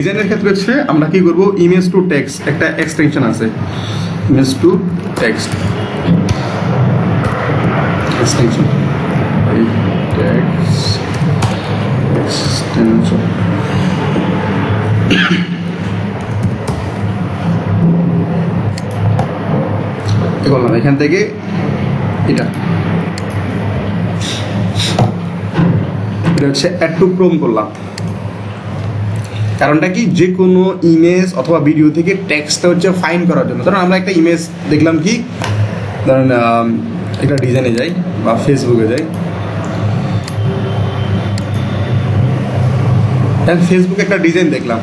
ডিজাইনের ক্ষেত্রে হচ্ছে আমরা কি করব? ইমেজ টু টেক্সট একটা এক্সটেনশন আছে। ইমেজ টু টেক্সট এক্সটেনশন এই টেক্সট এক্সটেনশন করলাম এখান থেকে এটা। এটা হচ্ছে অ্যাড টু ক্রোম করলাম। কারণটা কি? যে কোনো ইমেজ অথবা ভিডিও থেকে টেক্সটটা হচ্ছে ফাইন করার জন্য। ধরুন আমরা একটা ইমেজ দেখলাম কি? ধরেন একটা ডিজাইনে যাই বা ফেসবুকে যাই। ফেসবুকে একটা ডিজাইন দেখলাম।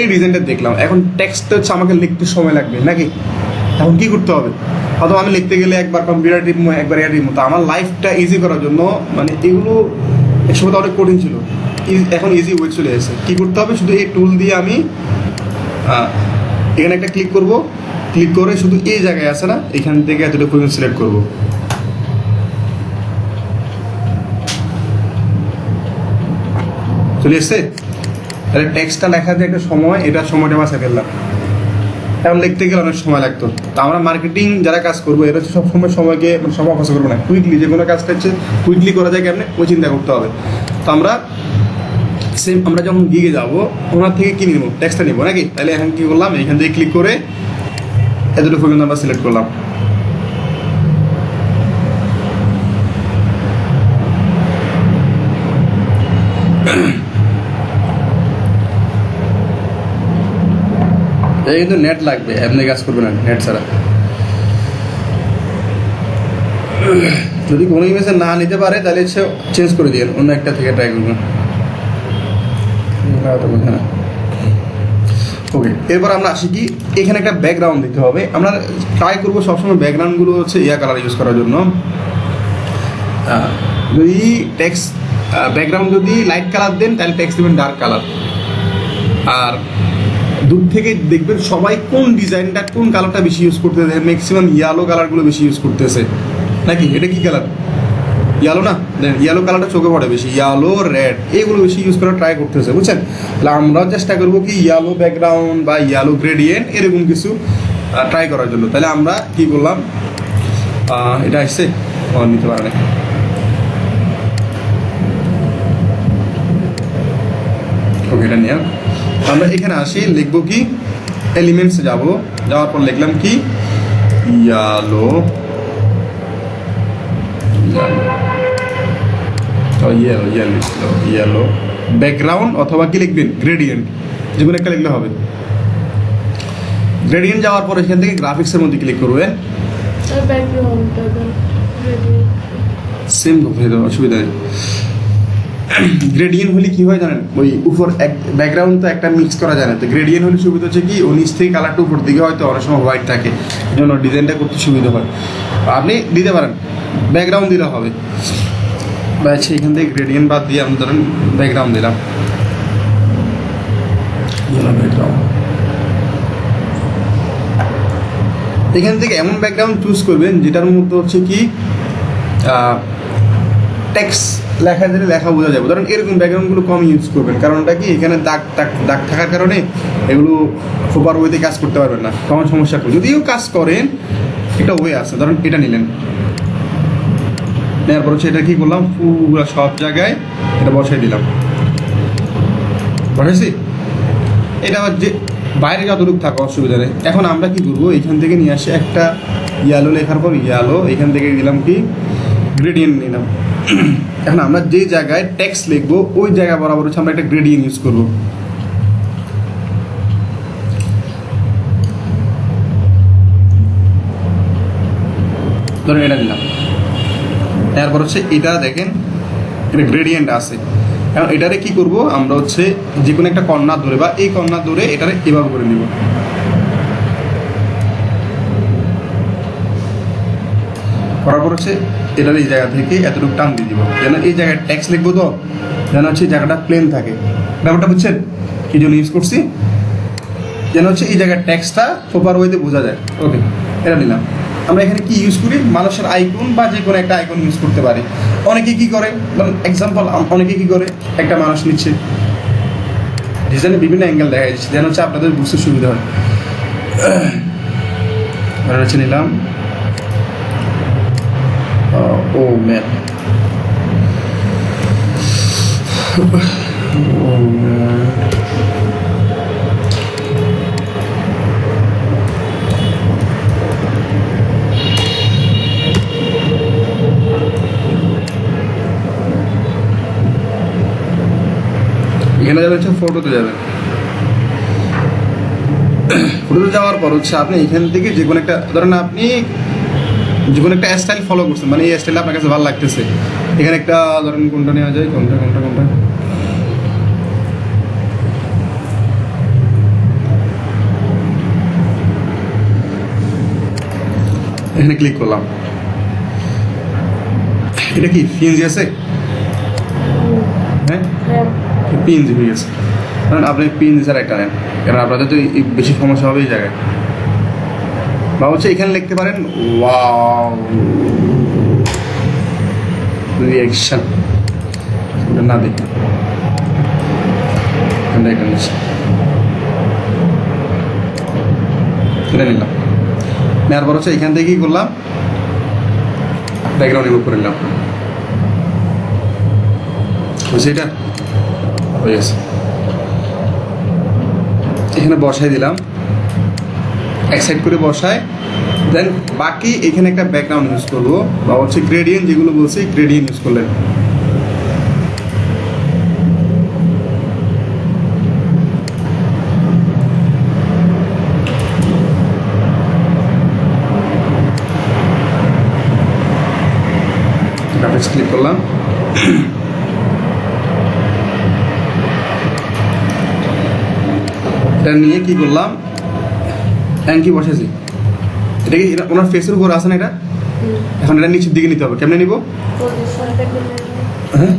এই ডিজাইনটা দেখলাম। এখন টেক্সটটা হচ্ছে আমাকে লিখতে সময় লাগবে, নাকি? এখন কি করতে হবে? অথবা আমি লিখতে গেলে একবার কম্পিউটার টিপবো একবার এয়ার টিপবো তো আমার লাইফটা ইজি করার জন্য মানে এগুলো এক সময় তো অনেক কঠিন ছিল। এখন ইজি ওয়ে চলে এসেছে। কি করতে হবে? শুধু এই টুল দিয়ে আমি এখানে একটা ক্লিক করব। ক্লিক করে শুধু এই জায়গায় আছে না, এখান থেকে এতটা পরিমাণ সিলেক্ট করব। চলে এসছে? তাহলে টেক্সটটা লেখাতে একটা সময়, এটা সময়টা বাঁচা ফেললাম এখন লিখতে গেলে অনেক সময় লাগতো। তো আমরা মার্কেটিং যারা কাজ করব, এরা হচ্ছে সবসময় সময়কে মানে সময় খরচ করব না। কুইকলি যে কোনো কাজটা হচ্ছে কুইকলি করা যায় কেমনে? ওই চিন্তা করতে হবে। তো আমরা সেম আমরা যখন গিয়ে যাব, ওনার থেকে কি নিবো? টেক্সটা নিবো নাকি? তাহলে এখন কি করলাম? এখান থেকে ক্লিক করে এতটুকু পর্যন্ত আমরা সিলেক্ট করলাম। এই কিন্তু নেট লাগবে, এমনি কাজ করবে না নেট ছাড়া। যদি কোনো ইমেজে না নিতে পারে, তাহলে হচ্ছে চেঞ্জ করে দিয়ে অন্য একটা থেকে ট্রাই করবেন। ওকে এরপর আমরা আসি কি, এখানে একটা ব্যাকগ্রাউন্ড দিতে হবে। আমরা ট্রাই করব সবসময় ব্যাকগ্রাউন্ডগুলো হচ্ছে ইয়া কালার ইউজ করার জন্য। যদি টেক্সট ব্যাকগ্রাউন্ড যদি লাইট কালার দেন, তাহলে টেক্সট দেবেন ডার্ক কালার আর দূর থেকে দেখবেন সবাই কোন ডিজাইনটা কোন কালারটা বেশি ইউজ করতেছে ম্যাক্সিমাম ইয়ালো কালারগুলো বেশি ইউজ করতেছে। নাকি? এটা কি কালার ইয়ালো না? ইয়ালো কালারটা চোখে পড়ে বেশি। ইয়ালো রেড এইগুলো বেশি ইউজ করার ট্রাই করতেছে বুঝছেন? তাহলে আমরাও চেষ্টা করব কি ইয়ালো ব্যাকগ্রাউন্ড বা ইয়ালো গ্রেডিয়েন্ট এরকম কিছু ট্রাই করার জন্য। তাহলে আমরা কি আহ, এটা আসছে? নিতে পারে ওকে এটা নিয়ে আমরা এখানে আসি লিখব কি? এলিমেন্টসে যাব। যাওয়ার পর লিখলাম কি? Yellow yellow yellow yellow background অথবা কি লিখবেন? গ্রেডিয়েন্ট যে কোনো একটা লিখলে হবে। গ্রেডিয়েন্ট যাওয়ার পর এখান থেকে গ্রাফিক্সের মধ্যে ক্লিক রেডি সেম অসুবিধা নেই। গ্রেডিয়েন্ট হলে কি হয় জানেন? ওই উপর এক ব্যাকগ্রাউন্ড তো একটা মিক্স করা যায় না। তো গ্রেডিয়েন্ট হলে সুবিধা হচ্ছে কি ও নিচ থেকে কালারটা উপর দিকে হয়তো অনেক সময় হোয়াইট থাকে। এই জন্য ডিজাইনটা করতে সুবিধা হয়। আপনি দিতে পারেন। ব্যাকগ্রাউন্ড দিলে হবে। বা আচ্ছা এখান থেকে গ্রেডিয়েন্ট বাদ দিয়ে আমি ধরেন ব্যাকগ্রাউন্ড দিলাম। ব্যাকগ্রাউন্ড এখান থেকে এমন ব্যাকগ্রাউন্ড চুজ করবেন যেটার মধ্যে হচ্ছে কি টেক্সট লেখা দিলে লেখা বোঝা যাবে। ধরেন এরকম ব্যাকগ্রাউন্ডগুলো কম ইউজ করবেন। কারণটা কি? এখানে দাগ দাগ দাগ থাকার কারণে এগুলো প্রপার ওয়েতে কাজ করতে পারবেন না। তখন সমস্যা করবে যদিও কাজ করেন, এটা ওয়ে আছে। ধরেন এটা নিলেন। নেওয়ার পর হচ্ছে এটা কী করলাম? পুরো সব জায়গায় এটা বসাই দিলাম। বসাইছি? এটা যে বাইরে যতটুকু থাকা, অসুবিধা নেই। এখন আমরা কি করব? এখান থেকে নিয়ে আসি একটা ইয়ালো লেখার পর ইয়ালো এখান থেকে দিলাম কি? গ্রেডিয়েন্ট নিলাম। এখন আমরা যে জায়গায় টেক্সট লিখব, ওই জায়গা বরাবর হচ্ছে আমরা একটা গ্রেডিয়েন্ট ইউজ করব। ধরেন এটা নিলাম এরপর হচ্ছে এটা দেখেন, এটা গ্রেডিয়েন্ট আছে। এখন এটারে কি করব, আমরা হচ্ছে যে কোনো একটা কর্নার ধরে বা এই কর্নার ধরে এটারে এভাবে করে নিব। করার পর হচ্ছে এটার এই জায়গা থেকে এতটুকু টান দিয়ে দিব। যেন এই জায়গায় ট্যাক্স লিখব তো, যেন হচ্ছে জায়গাটা প্লেন থাকে। ব্যাপারটা বুঝছেন? কি জন্য ইউজ করছি? যেন হচ্ছে এই জায়গার ট্যাক্সটা প্রপার ওয়েতে বোঝা যায়। ওকে এটা নিলাম। আমরা এখানে কি ইউজ করি? মানুষের আইকন বা যে কোনো একটা আইকন ইউজ করতে পারি। অনেকে কি করে? মানে এক্সাম্পল অনেকে কি করে? একটা মানুষ নিচ্ছে। ডিজাইনে বিভিন্ন অ্যাঙ্গেল দেখা যাচ্ছে। যেন হচ্ছে আপনাদের বুঝতে সুবিধা হয়। নিলাম। ও ম্যান ও ম্যান এখানে যাবেন হচ্ছে ফটোতে যাবেন ফটোতে যাওয়ার পর হচ্ছে আপনি এখান থেকে যে কোনো একটা ধরেন আপনি যে কোনো একটা স্টাইল ফলো করছেন মানে এই স্টাইলটা আপনার কাছে ভালো লাগতেছে। এখানে একটা ধরেন কোনটা নেওয়া যায় কোনটা কোনটা কোনটা? এখানে ক্লিক করলাম। এটা কি ফিনজি আছে? হ্যাঁ? হ্যাঁ। পিন হয়ে গেছে। কারণ আপনি পিন স্যার একটা নেন কারণ আপনাদের তো বেশি সমস্যা হবে এই জায়গায়। বা হচ্ছে এখানে লিখতে পারেন, ওয়াও। রিয়াকশন না দেখি। এখানে নিলাম। নেওয়ার পর হচ্ছে এখান থেকে কি করলাম। ব্যাকগ্রাউন্ড রিমুভ করে নিলাম। বুঝছি এটা? হয়ে গেছে। এখানে বসাই দিলাম। এক সাইড করে বসায়। দেন বাকি এখানে একটা ব্যাকগ্রাউন্ড ইউজ করব। বা হচ্ছে গ্রেডিয়েন্ট যেগুলো বলছি গ্রেডিয়েন্ট ইউজ করলেন ক্লিক করলাম। এটা নিয়ে কি করলাম? অ্যাঙ্কি বসেছি এটা কি এটা ওনার ফেসের উপর আছে না এটা? এখন এটা নিচের দিকে নিতে হবে। কেমনে নিব? পজিশন থেকে হ্যাঁ?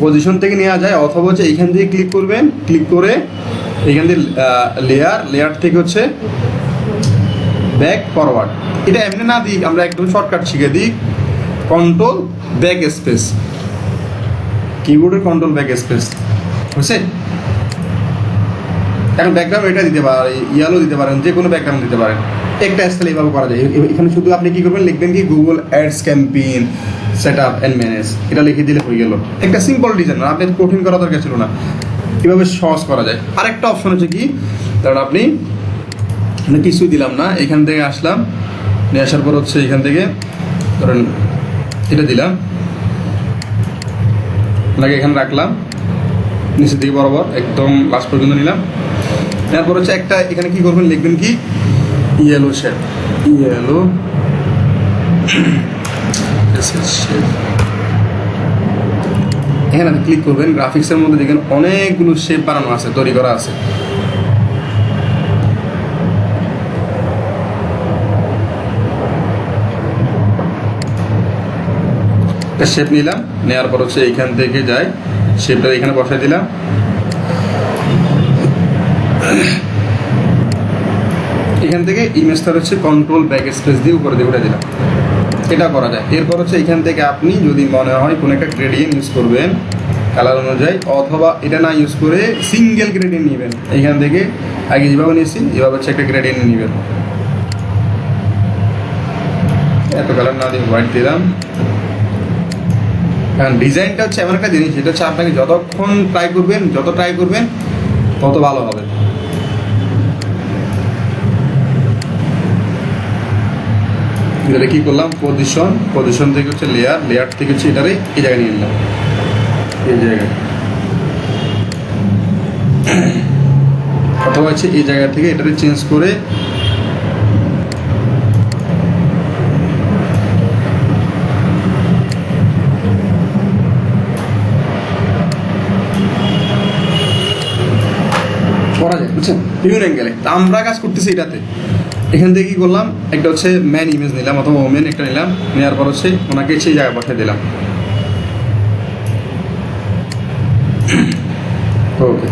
পজিশন থেকে নেওয়া যায় অথবা হচ্ছে এইখান থেকে ক্লিক করবেন। ক্লিক করে এইখান থেকে লেয়ার লেয়ার থেকে হচ্ছে ব্যাক ফরওয়ার্ড এটা এমনি না দিই আমরা একদম শর্টকাট শিখে দিই। কন্ট্রোল ব্যাক স্পেস কিবোর্ডের কন্ট্রোল ব্যাক স্পেস বুঝছে এখন ব্যাকগ্রাউন্ড এটা দিতে পারেন ইয়ালো দিতে পারেন, যে কোনো ব্যাকগ্রাউন্ড দিতে পারেন। একটা স্টাইল এইভাবে করা যায়। এখানে শুধু আপনি কি করবেন, লিখবেন কি Google ads campaign set up and manage এটা লিখে দিলে হয়ে গেল। একটা সিম্পল ডিজাইন আপনি কঠিন করা দরকার ছিল না। এভাবে সহজ করা যায়। আরেকটা অপশন হচ্ছে কি কারণ আপনি মানে কিছুই দিলাম না, এখান থেকে আসলাম, নিয়ে আসার পর হচ্ছে এখান থেকে, ধরেন এটা দিলাম লাগে এখানে রাখলাম, নিচের দিকে বরাবর, একদম লাস্ট পর্যন্ত নিলাম। তারপর হচ্ছে একটা, এখানে কি করবেন, লিখবেন কি? ইয়েলো শেপ ইয়েলো এখানে ক্লিক করবেন গ্রাফিক্সের মধ্যে দেখেন অনেকগুলো শেপ বানানো আছে, তৈরি করা আছে। একটা শেপ নিলাম নেওয়ার পর হচ্ছে এইখান থেকে যাই শেপটা এখানে বসাই দিলাম। এখান থেকে ইমেজটা হচ্ছে কন্ট্রোল ব্যাক স্পেস দিয়ে উপরে দিয়ে উঠে দিলাম। এটা করা যায়। এরপর হচ্ছে এখান থেকে আপনি যদি মনে হয় কোনো একটা গ্রেডিয়েন্ট ইউজ করবেন কালার অনুযায়ী, অথবা এটা না ইউজ করে সিঙ্গেল গ্রেডিয়েন্ট নেবেন। এখান থেকে আগে যেভাবে নিয়েছি, এভাবে হচ্ছে একটা গ্রেডিয়েন্ট নেবেন। এত কালার না দিয়ে হোয়াইট দিলাম। কারণ ডিজাইনটা হচ্ছে এমন একটা জিনিস, যেটা হচ্ছে আপনাকে যতক্ষণ ট্রাই করবেন, যত ট্রাই করবেন, তত ভালো হবে। এটারে কি করলাম? পজিশন পজিশন থেকে হচ্ছে লেয়ার লেয়ার থেকে হচ্ছে এটারে এই জায়গায় নিয়ে নিলাম। এই জায়গায়। অথবা হচ্ছে এই জায়গা থেকে এটারে চেঞ্জ করে বিভিন্ন অ্যাঙ্গেলে আমরা কাজ করতেছি এটাতে। এখান থেকে কি করলাম? একটা হচ্ছে ম্যান ইমেজ নিলাম অথবা ওমেন একটা নিলাম। নেওয়ার পর হচ্ছে ওনাকে সেই জায়গায় পাঠিয়ে দিলাম। ওকে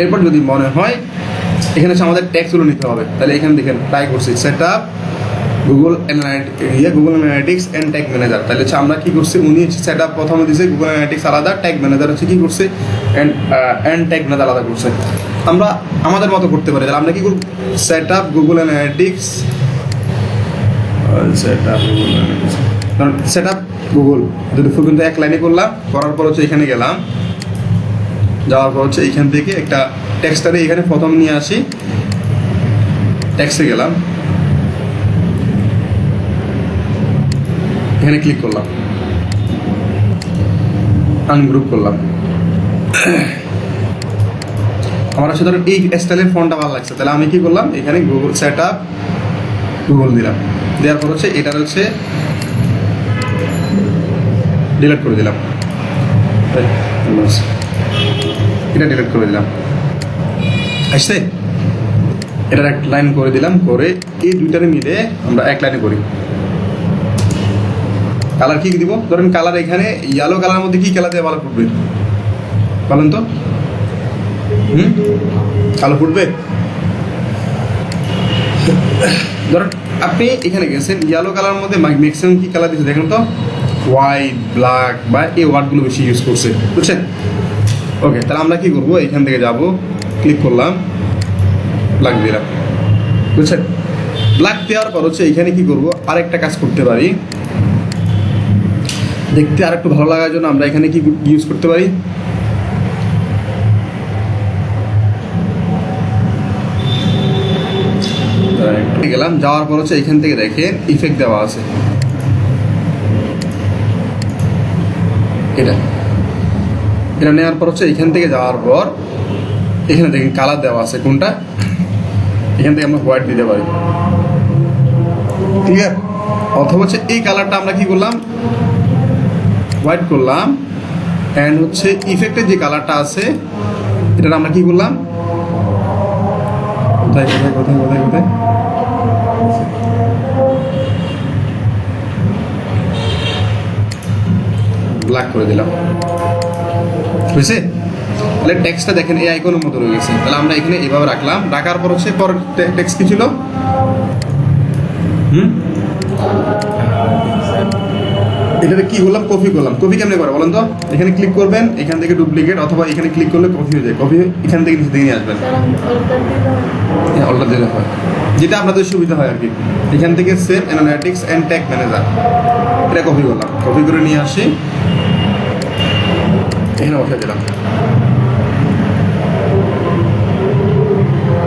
এরপর যদি মনে হয়, এখানে হচ্ছে আমাদের ট্যাক্সগুলো নিতে হবে। তাহলে এখানে দেখেন ট্রাই করছি। সেট আপ গুগল ইয়ে Google Analytics and tag manager তাহলে হচ্ছে আমরা কী করছি? উনি হচ্ছে সেট আপ প্রথমে দিয়েছে গুগল অ্যানালিটিক্স আলাদা ট্যাগ ম্যানেজার হচ্ছে কী করছে? অ্যান্ড অ্যান্ড ট্যাগ ম্যানেজার আলাদা করছে। আমরা আমাদের মতো করতে পারি। তাহলে আমরা কি করব? Set up Google Analytics set up Google Analytics কারণ সেট আপ গুগল যদি ফুল কিন্তু এক লাইনে করলাম করার পর হচ্ছে এখানে গেলাম। যাওয়ার পর হচ্ছে এইখান থেকে একটা টেক্সটারে এখানে প্রথম নিয়ে আসি। টেক্সটে গেলাম। এখানে ক্লিক করলাম। আনগ্রুপ করলাম। আমার আসলে ধরো এই স্টাইলের ফোনটা ভালো লাগছে। তাহলে আমি কি করলাম? এখানে গুগল সেট আপ গুগল দিলাম। দেওয়ার পর হচ্ছে এটা হচ্ছে ডিলিট করে দিলাম। এটা ডিলিট করে দিলাম। আসছে? এটার এক লাইন করে দিলাম, করে এই দুইটারে মিলে আমরা এক লাইনে করি। কালার কি দিব? ধরেন কালার এখানে ইয়েলো কালার মধ্যে কি কালার দেওয়া ভালো ফুটবে বলেন তো। হুম? কালো ফুটবে? ধরেন আপনি এখানে গেছেন ইয়েলো কালার মধ্যে ম্যাক্সিমাম কি কালার দিচ্ছে দেখেন তো? হোয়াইট ব্ল্যাক বা এই ওয়ার্ডগুলো বেশি ইউজ করছে বুঝছেন? ওকে তাহলে আমরা কি করব? এখান থেকে যাব ক্লিক করলাম ব্ল্যাক দিলাম বুঝছেন? ব্ল্যাক দেওয়ার পর হচ্ছে এখানে কি করব? আরেকটা কাজ করতে পারি। দেখতে আর একটু ভালো লাগার জন্য আমরা এখানে কি ইউজ করতে পারি? গেলাম, যাওয়ার পর হচ্ছে এখান থেকে দেখেন ইফেক্ট দেওয়া আছে। এটা। এটা নেওয়ার পর হচ্ছে এখান থেকে যাওয়ার পর এখানে দেখেন কালার দেওয়া আছে কোনটা। এখান থেকে আমরা হোয়াইট দিতে পারি। ঠিক আছে অথবা হচ্ছে এই কালারটা আমরা কি করলাম? হোয়াইট করলাম। অ্যান্ড হচ্ছে ইফেক্টের যে কালারটা আছে এটা আমরা কি করলাম? কোথায় কোথায় কোথায় কোথায় কোথায়? ব্ল্যাক করে দিলাম। বুঝছে তাহলে টেক্সটটা দেখেন এই আইকনের মতো রয়ে গেছে। তাহলে আমরা এখানে এভাবে রাখলাম। রাখার পর হচ্ছে পর টেক্সট কি ছিল? হুম? এটাতে কি করলাম? কপি করলাম। কপি কেমনে করে? বলেন তো। এখানে ক্লিক করবেন এখান থেকে ডুপ্লিকেট অথবা এখানে ক্লিক করলে কপি হয়ে যায়। কপি এখান থেকে নিচে নিয়ে আসবেন। অল্টার হ্যাঁ অল্টার দিলে হয়। যেটা আপনাদের সুবিধা হয় আর কি। এখান থেকে save analytics and tag manager এটা কপি করলাম। কপি করে নিয়ে আসি। এখানে বসে দিলাম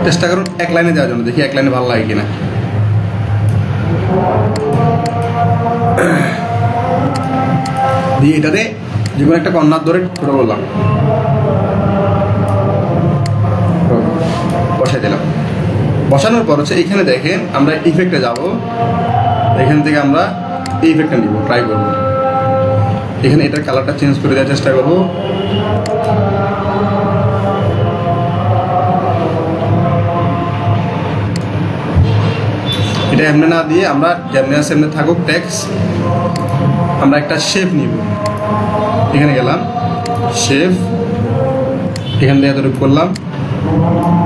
চেষ্টা করুন এক লাইনে যাওয়ার জন্য দেখি এক লাইনে ভালো লাগে কিনা দিয়ে এটাতে যে কোনো একটা কর্নার ধরে ছোটো বললাম বসাই দিলাম বসানোর পর হচ্ছে এখানে দেখেন আমরা ইফেক্টে যাব এখান থেকে আমরা এই ইফেক্টটা নিব ট্রাই করব এখানে এটার কালারটা চেঞ্জ করে দেওয়ার চেষ্টা করব এটা এমনি না দিয়ে আমরা যেমনি আছে এমনি থাকুক ট্যাক্স আমরা একটা শেপ নিব। এখানে গেলাম শেপ এখান থেকে এতটুকু করলাম।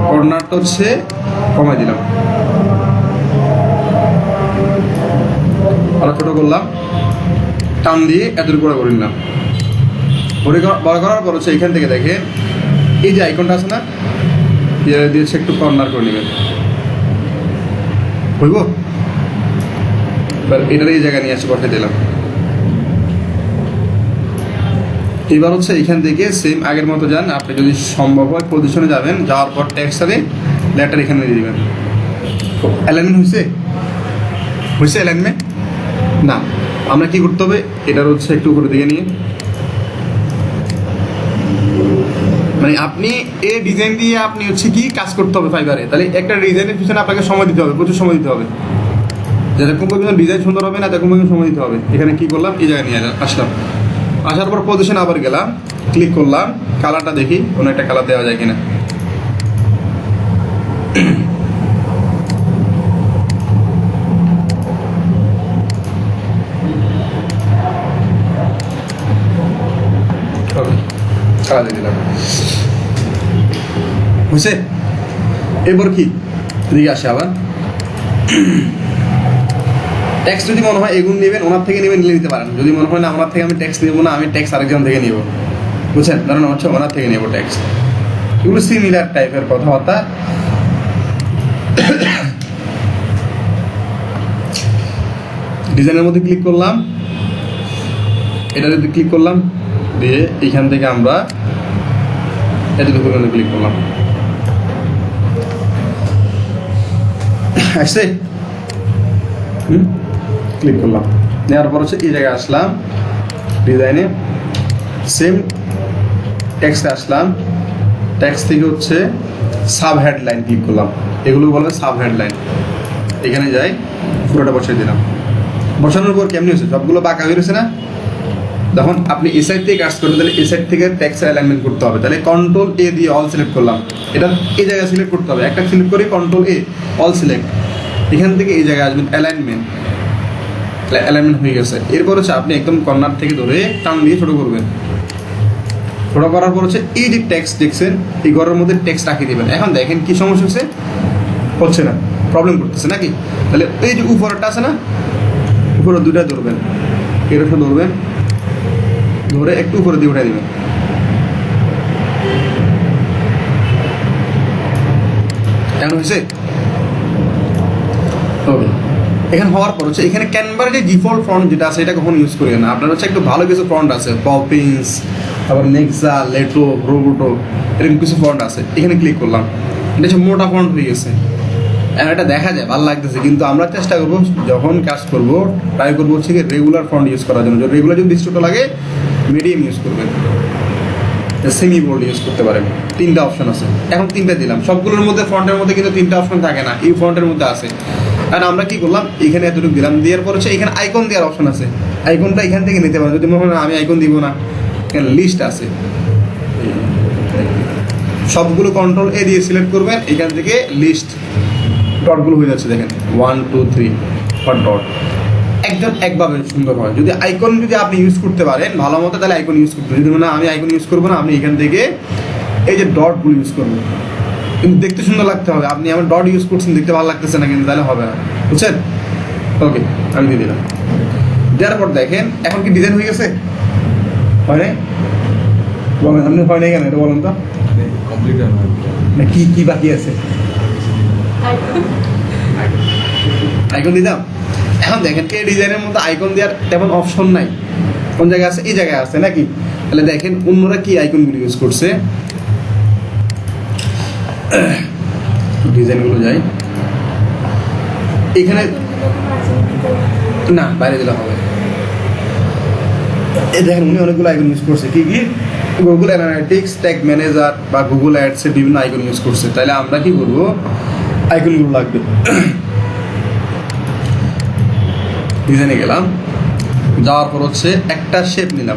কর্নারটা হচ্ছে কমাই দিলাম। আরও ছোট করলাম। টান দিয়ে এতটুকু করে করে নিলাম। বড় করার পর হচ্ছে এখান থেকে দেখে, এই যে আইকনটা আছে না এটা দিয়েছে একটু কর্নার করে নেবেন। হইব? এবার এটার এই জায়গায় নিয়ে আসে বসে দিলাম। এবার হচ্ছে এখান থেকে সেম আগের মতো যান। আপনি যদি সম্ভব হয় পজিশনে যাবেন, যাওয়ার পর টেক্সটারে লেটার এখানে দিয়ে দিবেন। অ্যালাইনমেন্ট হয়েছে? হয়েছে অ্যালাইনমেন্ট না। আমরা কি করতে হবে? এটার হচ্ছে একটু উপরে দিকে নিয়ে। মানে আপনি এই ডিজাইন দিয়ে আপনি হচ্ছে কি কাজ করতে হবে ফাইবারে তাহলে একটা ডিজাইনের পিছনে আপনাকে সময় দিতে হবে, প্রচুর সময় দিতে হবে। যেরকম পর্যন্ত ডিজাইন সুন্দর হবে না তখন পর্যন্ত সময় দিতে হবে। এখানে কি করলাম? এই জায়গায় নিয়ে আসলাম। আসার পর পজিশন আবার গেলাম ক্লিক করলাম কালারটা দেখি, কোনো একটা কালার দেওয়া যায় কিনা। বুঝছে এবার কি? এদিকে আসে আবার। ট্যাক্স যদি মনে হয় এগুন নেবেন, ওনার থেকে নেবেন, নিলে নিতে পারেন। যদি মনে হয় না, ওনার থেকে আমি ট্যাক্স নেব না, আমি ট্যাক্স আরেকজন থেকে নেব। বুঝছেন? ধরেন হচ্ছে ওনার থেকে নেব ট্যাক্স এগুলো সিমিলার টাইপের কথাবার্তা। ডিজাইনের মধ্যে ক্লিক করলাম। এটা যদি ক্লিক করলাম। দিয়ে এখান থেকে আমরা এটা যদি ক্লিক করলাম। আসছে? ক্লিক করলাম। নেওয়ার পর হচ্ছে এই জায়গায় আসলাম ডিজাইনে সেম টেক্সটে আসলাম। টেক্সট থেকে হচ্ছে সাব হেডলাইন ক্লিক করলাম। এগুলো বলবে সাব হেডলাইন এখানে যাই, পুরোটা বসিয়ে দিলাম। বসানোর পর কেমনি হচ্ছে সবগুলো বাঁকা হয়ে গেছে না? যখন আপনি এ সাইড থেকে কাজ করবেন, তাহলে এ সাইড থেকে ট্যাক্সের অ্যালাইনমেন্ট করতে হবে। তাহলে কন্ট্রোল এ দিয়ে অল সিলেক্ট করলাম। এটা এই জায়গায় সিলেক্ট করতে হবে। একটা সিলেক্ট করে কন্ট্রোল এ অল সিলেক্ট এখান থেকে এই জায়গায় আসবেন অ্যালাইনমেন্ট অ্যালাইনমেন্ট হয়ে গেছে। এরপর হচ্ছে আপনি একদম কর্নার থেকে ধরে টান দিয়ে ছোট করবেন। ছোট করার পর হচ্ছে এই যে টেক্সট দেখছেন, এই ঘরের মধ্যে টেক্সট রাখিয়ে দেবেন। এখন দেখেন কি সমস্যা হচ্ছে? হচ্ছে না। প্রবলেম করতেছে নাকি? তাহলে এই যে উপরেরটা আছে না, উপরে দুটা ধরবেন। এটা ধরবেন। ধরে একটু উপরে দিয়ে উঠে দিবেন। কেমন হয়েছে? এখানে হওয়ার পর হচ্ছে এখানে ক্যানভার যে ডিফল্ট ফন্ট যেটা আছে, এটা কখনো ইউজ করি না। আপনার হচ্ছে একটু ভালো কিছু ফ্রন্ট আছে পপিন্স তারপর নেক্সা লেটো রোবোটো এরকম কিছু ফন্ট আছে। এখানে ক্লিক করলাম। এটা হচ্ছে মোটা ফন্ট হয়ে গেছে। এটা দেখা যায়, ভালো লাগতেছে, কিন্তু আমরা চেষ্টা করব, যখন কাজ করব ট্রাই করব হচ্ছে রেগুলার ফন্ট ইউজ করার জন্য। রেগুলার যদি ছোটো লাগে মিডিয়াম ইউজ করবেন। সেমি বোল্ড ইউজ করতে পারেন। তিনটা অপশন আছে। এখন তিনটা দিলাম। সবগুলোর মধ্যে ফন্টের মধ্যে কিন্তু তিনটা অপশন থাকে না। এই ফন্টের মধ্যে আছে। আর আমরা কি করলাম? এখানে এতটুকু দিলাম দেওয়ার পর হচ্ছে এখানে আইকন দেওয়ার অপশন আছে। আইকনটা এখান থেকে নিতে পারেন যদি মনে হয় আমি আইকন দিব না, এখানে লিস্ট আছে। সবগুলো কন্ট্রোল এ দিয়ে সিলেক্ট করবেন, এখান থেকে লিস্ট ডটগুলো হয়ে যাচ্ছে দেখেন। One two three four dot একজন একভাবে সুন্দর হয়। যদি আইকন যদি আপনি ইউজ করতে পারেন, ভালো মতো তাহলে আইকন ইউজ করতে যদি না আমি আইকন ইউজ করব না আপনি এখান থেকে এই যে ডটগুলো ইউজ করবেন কিন্তু দেখতে সুন্দর লাগতে হবে। আপনি আমার ডট ইউজ করছেন, দেখতে ভালো লাগতেছে না কিন্তু, তাহলে হবে না। বুঝছেন? ওকে আমি দিয়ে দিলাম। দেওয়ার পর দেখেন, এখন কি ডিজাইন হয়ে গেছে? হয় নাই? বলেন, আপনি হয় কেন? এটা বলেন তো। না, কি কি বাকি আছে? আইকন দিতাম এখন দেখেন, এই ডিজাইনের মধ্যে আইকন দেওয়ার তেমন অপশন নাই। কোন জায়গায় আছে? এই জায়গায় আছে, নাকি? তাহলে দেখেন, অন্যরা কি আইকনগুলো ইউজ করছে? ডিজাইনগুলো যাই। এখানে না, বাইরে দিলে হবে। দেখেন, উনি অনেকগুলো আইকন ইউজ করছে। কি কি? গুগল অ্যানালিটিক্স ট্যাগ ম্যানেজার বা গুগল অ্যাডসে বিভিন্ন আইকন ইউজ করছে। তাহলে আমরা কি করব? আইকনগুলো লাগবে। ডিজাইনে গেলাম। যাওয়ার পর হচ্ছে একটা শেপ নিলাম।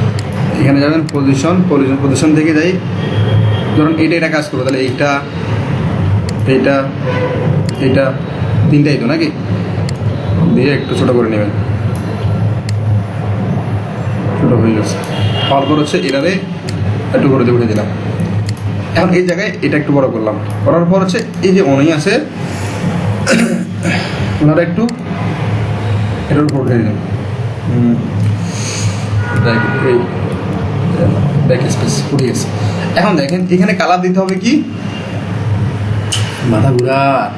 এখানে যাবেন পজিশন পজিশন পজিশন থেকে যাই। ধরুন এইটা এটা কাজ করব, তাহলে এইটা এইটা এইটা তিনটাই তো নাকি? দিয়ে একটু ছোটো করে নেবেন। ছোট হয়ে গেছে। হওয়ার পর হচ্ছে এটারে একটু করে দিয়ে উঠে দিলাম। এখন এই জায়গায় এটা একটু বড় করলাম। করার পর হচ্ছে এই যে অনেই আছে, ওনারা একটু এটার উপর উঠে দিলাম হুম। ব্যাক স্পেস উঠে গেছে এখন দেখেন এখানে কালার দিতে হবে কি? মাথা ঘুরা।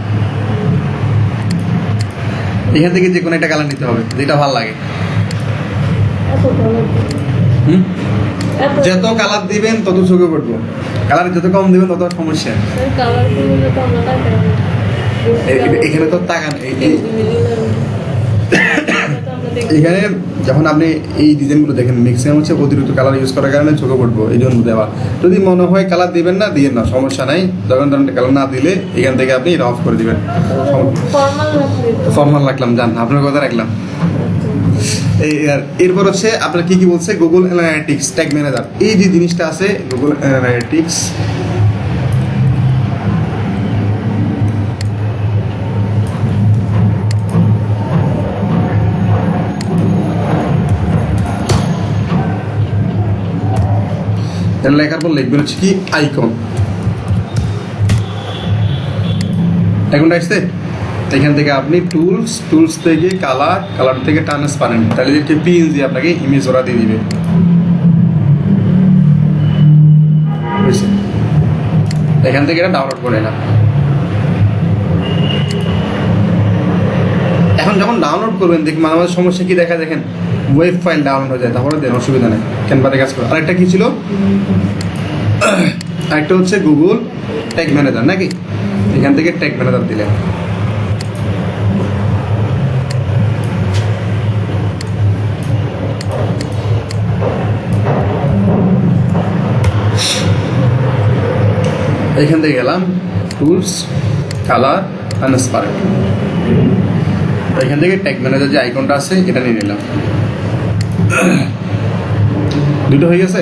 এখান থেকে যে কোনো একটা কালার নিতে হবে যেটা ভালো লাগে। যত কালার দিবেন তত চোখে পড়ব। কালার যত কম দিবেন তত সমস্যা। এখানে তো তাকান এই- এই- আমরা তো আমরা এখানে যখন আপনি এই ডিজাইনগুলো দেখেন ম্যাক্সিমাম হচ্ছে অতিরিক্ত কালার ইউজ করার কারণে চোখে পড়ব এই জন্য দেওয়া। যদি মনে হয় কালার দিবেন না দিবেন না সমস্যা নাই। যখন ধরেন কালার না দিলে এখান থেকে আপনি এটা অফ করে দিবেন। ফর্মাল ফর্মাল রাখলাম জান আপনার কথা রাখলাম। এই আর এরপর হচ্ছে আপনার কি কি বলছে? গুগল অ্যানালিটিক্স ট্যাগ ম্যানেজার এই যে জিনিসটা আছে গুগল অ্যানালিটিক্স এটা লেখার পর লিখবেন হচ্ছে কি আইকন আইকনটা আসছে এখান থেকে আপনি টুলস টুলস থেকে কালার কালার থেকে ট্রান্সপারেন্ট তাহলে যে পিএনজি আপনাকে ইমেজ ওরা দিয়ে দিবে। এখান থেকে এটা ডাউনলোড করে না এখন যখন ডাউনলোড করবেন, দেখি মাঝে মাঝে সমস্যা কি দেখা দেখেন? ওয়েব ফাইল ডাউনলোড হয়ে যায়, তারপরে দেন, অসুবিধা নেই। ক্যানভাতে কাজ করে। আরেকটা কি ছিল? আরেকটা হচ্ছে গুগল ট্যাগ ম্যানেজার নাকি? এখান থেকে ট্যাগ ম্যানেজার দিলেন। এখান থেকে গেলাম। টুলস কালার ট্রান্সপারেন্ট এখান থেকে ট্যাগ ম্যানেজার যে আইকনটা আছে, এটা নিয়ে নিলাম। দুটো হয়ে গেছে?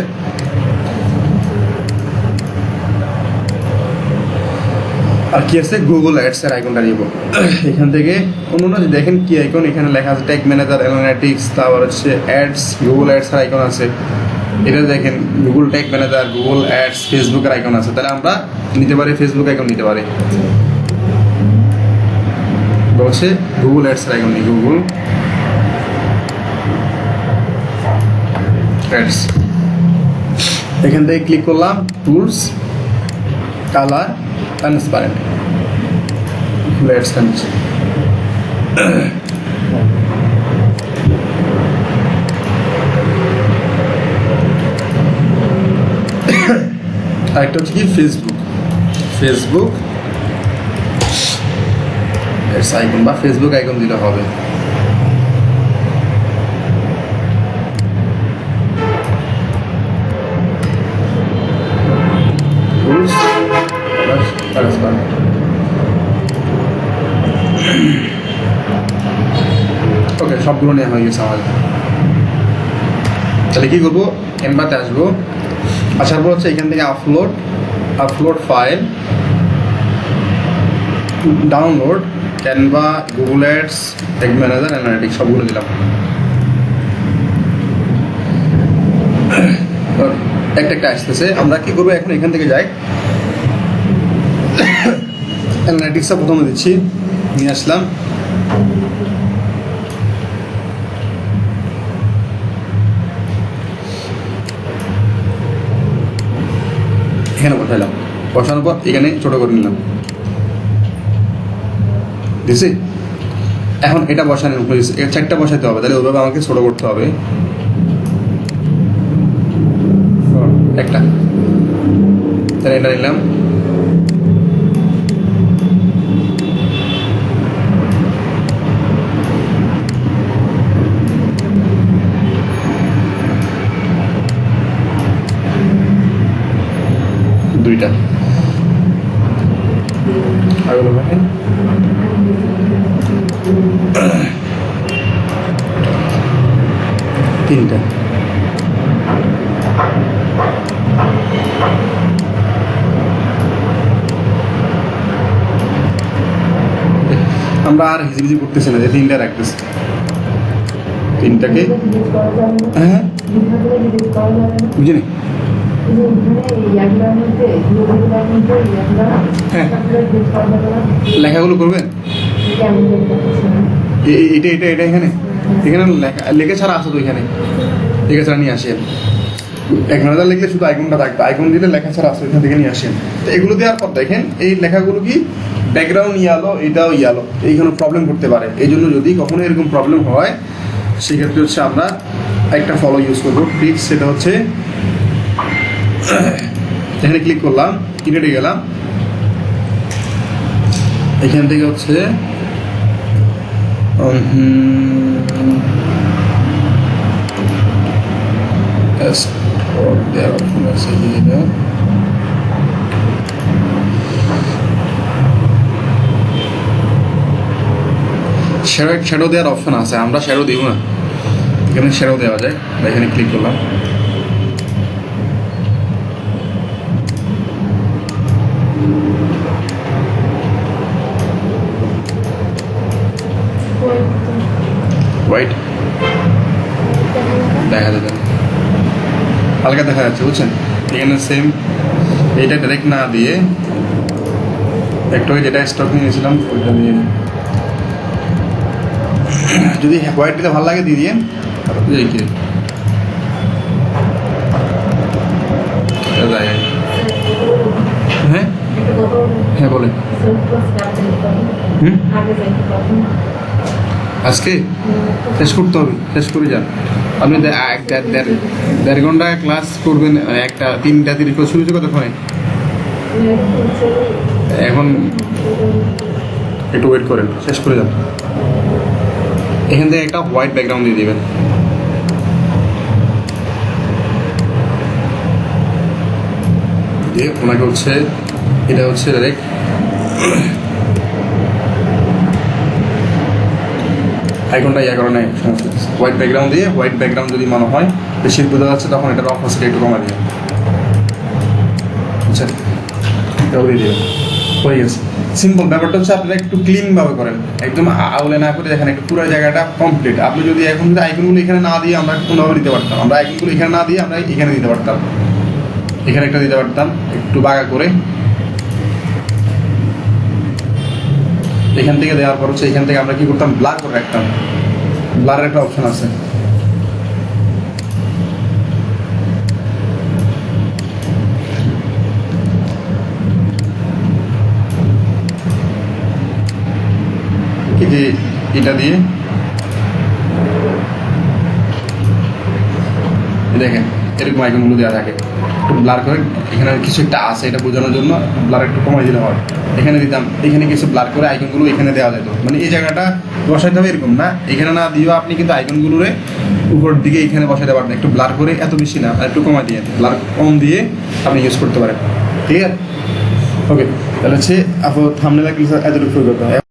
আর কি আছে? গুগল অ্যাডস এর আইকনটা নিব এখান থেকে অন্য অন্য যে দেখেন কি আইকন এখানে লেখা আছে ট্যাগ ম্যানেজার অ্যানালিটিক্স তারপর হচ্ছে অ্যাডস গুগল অ্যাডস এর আইকন আছে। এটা দেখেন Google tag manager Google ads ফেসবুকের আইকন আছে। তাহলে আমরা নিতে পারি ফেসবুক আইকন নিতে পারি। বলছে গুগল অ্যাডস এর আইকন নিই গুগল অ্যাডস এখান থেকে ক্লিক করলাম টুলস কালার ট্রান্সপারেন্ট লেটস আরেকটা হচ্ছে কি? ফেসবুক ফেসবুক এটস আইকন বা ফেসবুক আইকন দিলে হবে। নেওয়া হয়ে গেছে আমাদের তাহলে কি করব এনবাতে আসব। আসার পর হচ্ছে এখান থেকে upload upload file download Canva Google ads tag manager analytics সবগুলো দিলাম। একটা একটা আসতেছে। আমরা কি করব? এখন এখান থেকে যাই। অ্যানালিটিক্সটা প্রথমে দিচ্ছি। নিয়ে আসলাম। এখানে বসাইলাম। বসানোর পর এখানে ছোটো করে নিলাম। দিছি এখন এটা বসানো হয়েছে চারটা বসাইতে হবে, তাহলে ওইভাবে আমাকে ছোটো করতে হবে। একটা। তাহলে এটা নিলাম দুইটা আগুলো ভাই তিনটা হিজিবিজি করতেছি না, যে তিনটা রাখতেছি। তিনটাকে হ্যাঁ। বুঝিনি? হ্যাঁ। লেখাগুলো করবেন? এটা এটা এটা এখানে? এখানে লেখা লেখা ছাড়া আছে তো এখানে। লেখা ছাড়া নিয়ে আসেন। এক হাজার লিখলে শুধু আইকনটা থাকবে। আইকন দিলে লেখা ছাড়া আছে এখান থেকে নিয়ে আসেন। তো এগুলো দেওয়ার পর দেখেন, এই লেখাগুলো কি ব্যাকগ্রাউন্ড ইয়ালো এটাও ইয়ালো এইখানে প্রবলেম করতে পারে। এই জন্য যদি কখনো এরকম প্রবলেম হয়, সেক্ষেত্রে হচ্ছে আমরা একটা ফলো ইউজ করব। ট্রিক্স সেটা হচ্ছে, এখানে ক্লিক করলাম ক্রিকেটে গেলাম। এখান থেকে হচ্ছে Export. শ্যাডো দেওয়ার অপশন আছে, আমরা শ্যাডো দিব না। এখানে শ্যাডো দেওয়া যায় এখানে ক্লিক করলাম। দেখা যাবে। হালকা দেখা যাচ্ছে, বুঝছেন? এখানে সেম এইটা ডাইরেক্ট না দিয়ে, একটু যেটা স্টক নিয়েছিলাম, ওইটা দিয়ে। যদি হোয়াইট দিতে ভালো লাগে, দিয়ে এটা যায়। হ্যাঁ? হ্যাঁ বলে হুম? আজকে? শেষ করতে হবে, শেষ করে যান। আপনি দেড়- ঘণ্টা ক্লাস করবেন একটা তিনটা তিরিশ শুরু হচ্ছে কতক্ষণে? এখন একটু ওয়েট করেন, শেষ করে যান। এখান থেকে একটা হোয়াইট ব্যাকগ্রাউন্ড দিয়ে দিবেন। দিয়ে ওনাকে হচ্ছে, এটা হচ্ছে ডাইরেক্ট আইকনটা ইয়া করে নেয় হোয়াইট ব্যাকগ্রাউন্ড দিয়ে হোয়াইট ব্যাকগ্রাউন্ড যদি মনে হয়, বেশি বোঝা যাচ্ছে, তখন এটার অপোজিটে একটু কমা দিয়ে বুঝছেন এটাও দিয়ে দিবেন। হয়ে গেছে। সিম্পল ব্যাপারটা হচ্ছে আপনারা একটু ক্লিন ভাবে করেন। একদম আউলে না করে দেখেন, একটু পুরো জায়গাটা কমপ্লিট আপনি যদি এখন যদি আইকনগুলো এখানে না দিয়ে আমরা কোনোভাবে দিতে পারতাম। আমরা আইকনগুলো এখানে না দিয়ে আমরা এখানে দিতে পারতাম। এখানে একটা দিতে পারতাম, একটু বাঁকা করে। এখান থেকে দেওয়ার পর হচ্ছে এখান থেকে আমরা কি করতাম? ব্লার করে রাখতাম। ব্লারের একটা অপশন আছে। যে এটা দিয়ে দেখেন, এরকম আইকনগুলো দেওয়া থাকে। একটু ব্লার করে, এখানে কিছু একটা আছে এটা বোঝানোর জন্য ব্লার একটু কমাই দিলে হয় এখানে দিতাম, এখানে কিছু ব্লার করে আইকনগুলো এখানে দেওয়া যেত। মানে এই জায়গাটা বসাইতে হবে এরকম না? এখানে না দিয়েও আপনি কিন্তু আইকনগুলোরে উপর দিকে এখানে বসাইতে পারবেন। একটু ব্লার করে এত বেশি না, আর একটু কমাই দিয়ে, ব্লার কম দিয়ে আপনি ইউজ করতে পারেন। ক্লিয়ার ওকে তাহলে হচ্ছে, আপু থামনে লাগলে এতটুকু